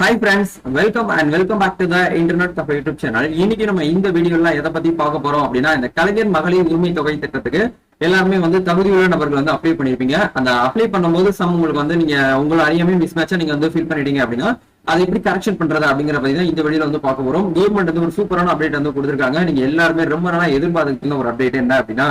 Hi friends welcome and welcome back to the internet cafe YouTube channel இன்னைக்கு நம்ம இந்த வீடியோல எதை பத்தி பார்க்க போறோம் அப்படின்னா இந்த கலைஞர் மகளிர் உரிமை தொகை திட்டத்துக்கு எல்லாருமே வந்து தகுதியுள்ள நபர்கள் வந்து அப்ளை பண்ணிருப்பீங்க அந்த அப்ளை பண்ணும்போது சம் உங்களுக்கு வந்து நீங்க உங்களை அறியாமே மிஸ் மேட்சா நீங்க வந்து ஃபில் பண்ணிட்டீங்க அப்படின்னா அதை எப்படி கரெக்ஷன் பண்றது அப்படிங்கிற பத்தி தான் இந்த வீடியோல வந்து பார்க்க போறோம். கவர்மெண்ட் வந்து ஒரு சூப்பரான அப்டேட் வந்து கொடுத்துருக்காங்க. நீங்க எல்லாருமே ரொம்ப நாளா எதிர்பார்த்துட்டு ஒரு அப்டேட் என்ன அப்படின்னா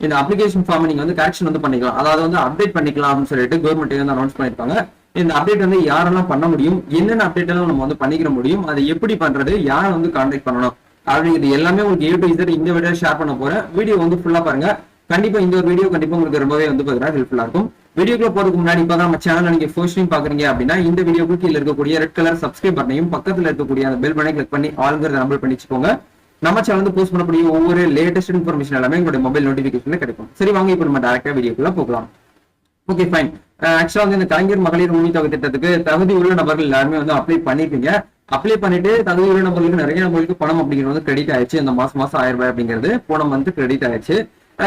இந்த அப்ளிகேஷன் ஃபார்ம் நீங்க வந்து கரெக்ஷன் வந்து பண்ணிக்கலாம். அதாவது வந்து அப்டேட் பண்ணிக்கலாம் அப்படின்னு சொல்லிட்டு கவர்மெண்ட் வந்து அனௌன்ஸ் பண்ணிருப்பாங்க இந்த அப்டேட் வந்து யாரெல்லாம் பண்ண முடியும் என்னென்ன அப்டேட் எல்லாம் நம்ம வந்து பண்ணிக்கிற முடியும் அதை எப்படி பண்றது யாரை வந்து கான்டாக்ட் பண்ணணும் அப்படிங்கிறது எல்லாமே உங்களுக்கு ஏ டு இசட் இந்த வீடியோ ஷேர் பண்ண போறேன். வீடியோ வந்து ஃபுல்லா பாருங்க. கண்டிப்பா இந்த ஒரு வீடியோ கண்டிப்பா உங்களுக்கு ரொம்பவே வந்து பாத்தீங்கன்னா ஹெல்ப்ஃபுல்லா இருக்கும். வீடியோக்குள்ள போறதுக்கு முன்னாடி இப்ப நம்ம சேனல் நீங்க ஃபர்ஸ்ட் டைம் பாக்குறீங்க அப்படின்னா இந்த வீடியோக்கு கீழ இருக்கக்கூடிய ரெட் கலர் சப்ஸ்கிரைப் பட்டனையும் பக்கத்துல இருக்கக்கூடிய அந்த பெல் பட்டனை கிளிக் பண்ணி ஆளுங்கிறத நம்பர் பண்ணிச்சுக்கோங்க நம்ம சேனல் வந்து போஸ்ட் பண்ணக்கூடிய ஒவ்வொரு லேட்டஸ்ட் இன்ஃபர்மேஷன் எல்லாமே உங்களுடைய மொபைல் நோட்டிபிகேஷன்ல கிடைக்கும். சரி வாங்க இப்போ நம்ம டேரக்டா வீடியோக்குள்ள போகலாம். ஓகே ஃபைன் ஆக்சுவலா வந்து இந்த கலைஞர் மகளிர் உரிமை தொகை திட்டத்துக்கு தகுதி உள்ள நபர்கள் எல்லாருமே வந்து அப்ளை பண்ணிருக்கீங்க அப்ளை பண்ணிட்டு தகுதி உள்ள நபர்களுக்கு நிறைய நபர்களுக்கு பணம் அப்படிங்கிறது வந்து கிரெடிட் ஆயிடுச்சு. இந்த மாசம் மாசம் ஆயிரம் ரூபாய் அப்படிங்கிறது போன மந்த் கிரெடிட் ஆயிடுச்சு.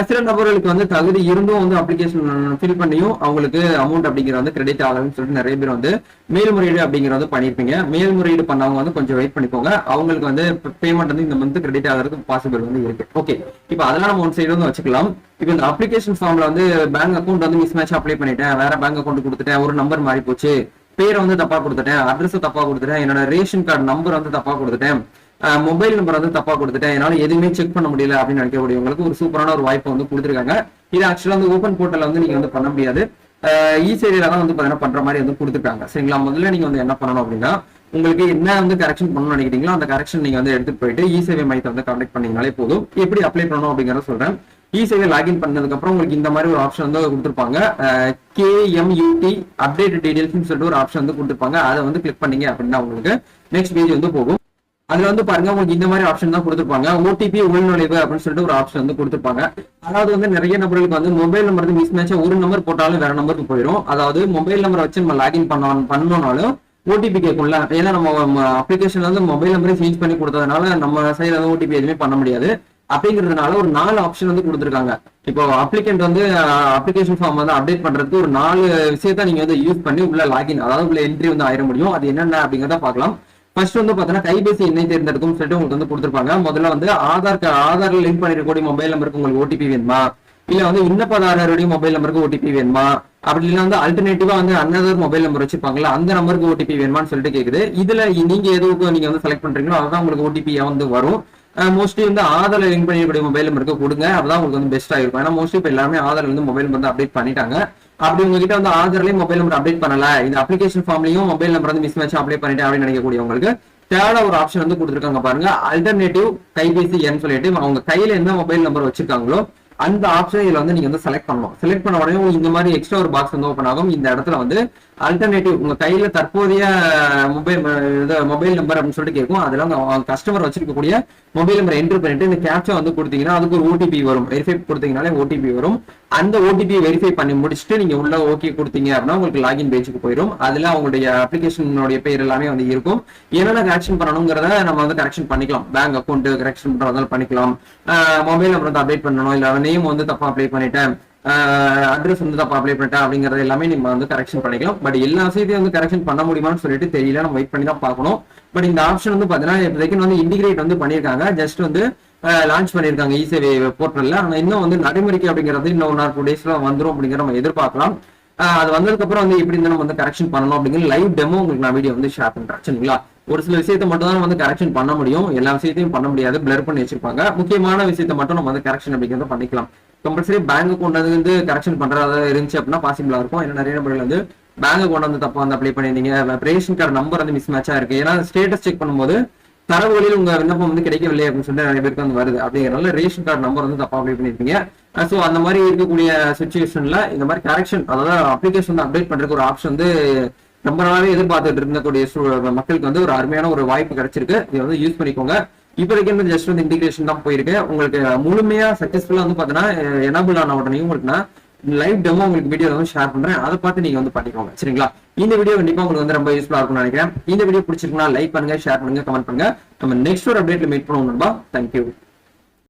சில நபர்களுக்கு வந்து தகுதி இருந்தும் வந்து அப்ளிகேஷன் ஃபில் பண்ணியும் அவங்களுக்கு அமௌண்ட் அப்படிங்கிறது வந்து கிரெடிட் ஆகலன்னு சொல்லிட்டு நிறைய பேர் வந்து மேல்முறையீடு அப்படிங்கிறது வந்து பண்ணியிருப்பீங்க. மேல்முறையீடு பண்ணவங்க வந்து கொஞ்சம் வெயிட் பண்ணிக்கோங்க. அவங்களுக்கு வந்து பேமெண்ட் வந்து இந்த மந்த் கிரெடிட் ஆகிறதுக்கு பாசிபிள் வந்து இருக்கு. ஓகே இப்போ அதெல்லாம் நம்ம ஒன் சைடு வந்து வச்சுக்கலாம். இப்போ இந்த அப்ளிகேஷன் ஃபார்ம்ல வந்து பேங்க் அக்கௌண்ட் வந்து மிஸ் மேட்ச் அப்ளை பண்ணிட்டேன். வேற பேங்க் அக்கௌண்ட் கொடுத்துட்டேன். ஒரு நம்பர் மாறி போச்சு பேரை வந்து தப்பா கொடுத்துட்டேன். அட்ரஸ் தப்பா கொடுத்துட்டேன். என்னோட ரேஷன் கார்டு நம்பர் வந்து தப்பா கொடுத்துட்டேன். மொபைல் நம்பர் வந்து தப்பா கொடுத்துட்டேன். என்னால எதுவுமே செக் பண்ண முடியல அப்படின்னு நினைக்கக்கூடியவங்களுக்கு ஒரு சூப்பரான ஒரு வாய்ப்பு வந்து கொடுத்துருக்காங்க. இது ஆக்சுவலா வந்து ஓப்பன் போர்ட்டல்ல வந்து நீங்க வந்து பண்ண முடியாது. இ சேவையில தான் வந்து பாத்தீங்கன்னா பண்ற மாதிரி வந்து கொடுத்துருக்காங்க. சரிங்களா? முதல்ல நீங்க வந்து என்ன பண்ணணும் அப்படின்னா உங்களுக்கு என்ன வந்து கரெக்ஷன் பண்ணணும்னு நினைக்கிறீங்களோ அந்த கரெக்ஷன் நீங்க வந்து எடுத்துட்டு போயிட்டு இ சேவை மையத்தை வந்து கான்டாக்ட் பண்ணீங்கனாலே போதும். எப்படி அப்ளை பண்ணணும் அப்படிங்கறத சொல்றேன். இ சேவை லாகின் பண்ணதுக்கு அப்புறம் உங்களுக்கு இந்த மாதிரி ஒரு ஆப்ஷன் வந்து கொடுத்துருப்பாங்க. கேஎம்யூடி அப்டேட் டீடைல்ஸ் சொல்லிட்டு ஒரு ஆப்ஷன் வந்து கொடுத்துருப்பாங்க. அதை வந்து கிளிக் பண்ணீங்க அப்படின்னா உங்களுக்கு நெக்ஸ்ட் பேஜ் வந்து போகும். அதுல வந்து பாருங்க உங்களுக்கு இந்த மாதிரி ஆப்ஷன் தான் கொடுத்துருப்பாங்க. ஓடிபி உள்நுழைவு அப்படின்னு சொல்லிட்டு ஒரு ஆப்ஷன் வந்து கொடுத்துருப்பாங்க. அதாவது வந்து நிறைய நபர்களுக்கு வந்து மொபைல் நம்பர் வந்து மிஸ் மேட்சா ஒரு நம்பர் போட்டாலும் வேற நம்பருக்கு போயிடும் அதாவது மொபைல் நம்பர் வச்சு நம்ம லாகின் பண்ண பண்ணோம்னாலும் ஓடிபி கேட்கும்ல. ஏன்னா நம்ம அப்ளிகேஷன்ல வந்து மொபைல் நம்பரே சேஞ்ச் பண்ணி கொடுத்ததுனால நம்ம சைட்ல வந்து ஓடிபி எதுவுமே பண்ண முடியாது. அப்படிங்கிறதுனால ஒரு நாலு ஆப்ஷன் வந்து கொடுத்துருக்காங்க. இப்போ அப்ளிகண்ட் வந்து அப்ளிகேஷன் ஃபார்ம் வந்து அப்டேட் பண்றதுக்கு ஒரு நாலு விஷயத்த நீங்க வந்து யூஸ் பண்ணி உள்ள லாகின் அதாவது உள்ள என்ட்ரி வந்து ஆயிட முடியும். அது என்னென்ன அப்படிங்கிறத பார்க்கலாம். ஃபர்ஸ்ட் வந்து பார்த்தீங்கன்னா கைபேசி எண்ணை தேர்ந்தெடுக்கும் சொல்லிட்டு உங்களுக்கு வந்து கொடுத்துருப்பாங்க. முதல்ல வந்து ஆதார் கா- ஆதார்ல லிங்க் பண்ணிருக்கக்கூடிய மொபைல் நம்பருக்கு உங்களுக்கு ஓடிபி வேணுமா? இல்ல வந்து விண்ணப்பதாரருடைய மொபைல் நம்பருக்கு ஓடிபி வேணுமா? அப்படி இல்லைன்னா வந்து அல்டர்னேட்டிவா வந்து அன்னதர் மொபைல் நம்பர் வச்சிருப்பாங்களா அந்த நம்பருக்கு ஓடிபி வேணுமான்னு சொல்லிட்டு கேக்குது. இதுல நீங்க எதுக்கு நீங்க வந்து செலக்ட் பண்றீங்களோ அதுதான் உங்களுக்கு ஓடிபி வந்து வரும். மோஸ்ட்லி வந்து ஆதார் லிங்க் பண்ணிருக்கக்கூடிய மொபைல் நம்பருக்கு கொடுங்க அப்பதான் உங்களுக்கு வந்து பெஸ்ட் ஆயிருக்கும் ஏன்னா மோஸ்ட்லி இப்ப எல்லாமே ஆதார் வந்து மொபைல் நம்பர் அப்டேட் பண்ணிட்டாங்க. அப்படி உங்ககிட்ட வந்து ஆதார்லயும் மொபைல் நம்பர் அப்டேட் பண்ணல. இந்த அப்ளிகேஷன் ஃபார்ம்லயும் மொபைல் நம்பர் வந்து மிஸ் மேட்ச் அப்ளை பண்ணிட்டேன் அப்படின்னு நினைக்கக்கூடியவங்களுக்கு தேர்டா ஒரு ஆப்ஷன் வந்து கொடுத்துருக்காங்க பாருங்க. அல்டர்னேட்டிவ் கைபேசி எண் சொல்லிட்டு அவங்க கையில என்ன மொபைல் நம்பர் வச்சிருக்காங்களோ அந்த ஆப்ஷன் இதுல வந்து நீங்க வந்து செலக்ட் பண்ணணும். செலக்ட் பண்ண உடனே இந்த மாதிரி எக்ஸ்ட்ரா ஒரு பாக்ஸ் வந்து ஓப்பன் ஆகும். இந்த இடத்துல வந்து அல்டர்னேட்டிவ் உங்க கையில தற்போதைய மொபைல் மொபைல் நம்பர் அப்படின்னு சொல்லிட்டு கேட்கும். அதுல வந்து கஸ்டமர் வச்சிருக்கக்கூடிய மொபைல் நம்பர் என்ட்ரு பண்ணிட்டு இந்த கேப்சா வந்து கொடுத்தீங்கன்னா அதுக்கு ஒரு ஓடிபி வரும். வெரிஃபை கொடுத்தீங்கனாலே ஓடிபி வரும். அந்த ஓடிபி வெரிஃபை பண்ணி முடிச்சுட்டு நீங்க உள்ள ஓகே கொடுத்தீங்க அப்படின்னா உங்களுக்கு லாகின் பேஜுக்கு போயிடும் அதுல அவங்களுடைய அப்ளிகேஷனுடைய பேர் எல்லாமே வந்து இருக்கும். என்னென்ன கரெக்ஷன் பண்ணணுங்கிறத நம்ம வந்து கரெக்ஷன் பண்ணிக்கலாம். பேங்க் அக்கௌண்ட் கரெக்ஷன் பண்றதால பண்ணிக்கலாம். மொபைல் நம்பர் வந்து அப்டேட் பண்ணணும். இல்ல நேம் வந்து தப்பா அப்ளை பண்ணிட்டேன். அட்ரஸ் வந்து தப்பா அப்ளை பண்ணிட்டேன் அப்படிங்கறது எல்லாமே நம்ம வந்து கரெக்ஷன் பண்ணிக்கலாம். பட் எல்லா விஷயத்தையும் வந்து கரெக்ஷன் பண்ண முடியுமான்னு சொல்லிட்டு தெரியல. நம்ம வெயிட் பண்ணி தான் பார்க்கணும். பட் இந்த ஆப்ஷன் வந்து பாத்தீங்கன்னா இப்போதைக்கு வந்து இன்டிகிரேட் வந்து பண்ணியிருக்காங்க. ஜஸ்ட் வந்து லான்ச் பண்ணியிருக்காங்க இசேவை போர்ட்டலில் ஆனால் இன்னும் வந்து நடைமுறைக்கு அப்படிங்கிறது இன்னும் ஒன் ஆர் டூ டேஸில் வந்துடும் அப்படிங்கிற நம்ம எதிர்பார்க்கலாம். அது வந்ததுக்கப்புறம் வந்து எப்படி இருந்தாலும் வந்து கரெக்ஷன் பண்ணணும் அப்படிங்கிற லைவ் டெமோ உங்களுக்கு நான் வீடியோ வந்து ஷேர் பண்ணுறேன் சரிங்களா? ஒரு சில விஷயத்தை மட்டும் தான் வந்து கரெக்ஷன் பண்ண முடியும். எல்லா விஷயத்தையும் பண்ண முடியாது. பிளர் பண்ணி வச்சிருப்பாங்க. முக்கியமான விஷயத்தை மட்டும் நம்ம வந்து கரெக்ஷன் அப்படிங்கிறத பண்ணிக்கலாம். கம்பல்சரி பேங்க் கொண்டு வந்து கரெக்ஷன் பண்றதா இருந்துச்சு அப்படின்னா பாசிபிளா இருக்கும். ஏன்னா நிறைய நபர்கள் வந்து பேங்க் கொண்டு வந்து தப்பா வந்து அப்ளை பண்ணிருந்தீங்க ரேஷன் கார்டு நம்பர் வந்து மிஸ் மேட்சா இருக்கு. ஏன்னா ஸ்டேட்டஸ் செக் பண்ணும்போது தரவுகளில் உங்க விண்ணப்பம் வந்து கிடைக்கவில்லை அப்படின்னு சொல்லிட்டு நிறைய பேருக்கு வந்து வருது. அப்படிங்கிறனால ரேஷன் கார்டு நம்பர் வந்து தப்பா அப்ளை பண்ணிருப்பீங்க. ஸோ அந்த மாதிரி இருக்கக்கூடிய சுச்சுவேஷன்ல இந்த மாதிரி கரெக்ஷன் அதாவது அப்ளிகேஷன் வந்து அப்டேட் பண்றதுக்கு ஒரு ஆப்ஷன் வந்து ரொம்ப நாளாவே எதிர்பார்த்துட்டு இருந்தக்கூடிய மக்களுக்கு வந்து ஒரு அருமையான ஒரு வாய்ப்பு கிடைச்சிருக்கு. இதை வந்து யூஸ் பண்ணிக்கோங்க. இப்போதைக்கு வந்து ஜஸ்ட் வந்து இன்டிகிரேஷன் தான் போயிருக்கு. உங்களுக்கு முழுமையா சக்சஸ்ஃபுல்லா வந்து பாத்தீங்கன்னா எனபிள் ஆன உடனே உங்களுக்குன்னா லைவ் டெமோ உங்களுக்கு வீடியோ வந்து ஷேர் பண்றேன். அதை பார்த்து நீங்க வந்து பண்ணிக்கோங்க. சரிங்களா? இந்த வீடியோ கண்டிப்பா உங்களுக்கு வந்து ரொம்ப யூஸ்ஃபுல்லா இருக்கும்னு நினைக்கிறேன். இந்த வீடியோ பிடிச்சிருக்குன்னா லைக் பண்ணுங்க ஷேர் பண்ணுங்க கமெண்ட் பண்ணுங்க. நம்ம நெக்ஸ்ட் ஒரு அப்டேட்ல மீட் பண்ணுவோம் நண்பா. தேங்க்யூ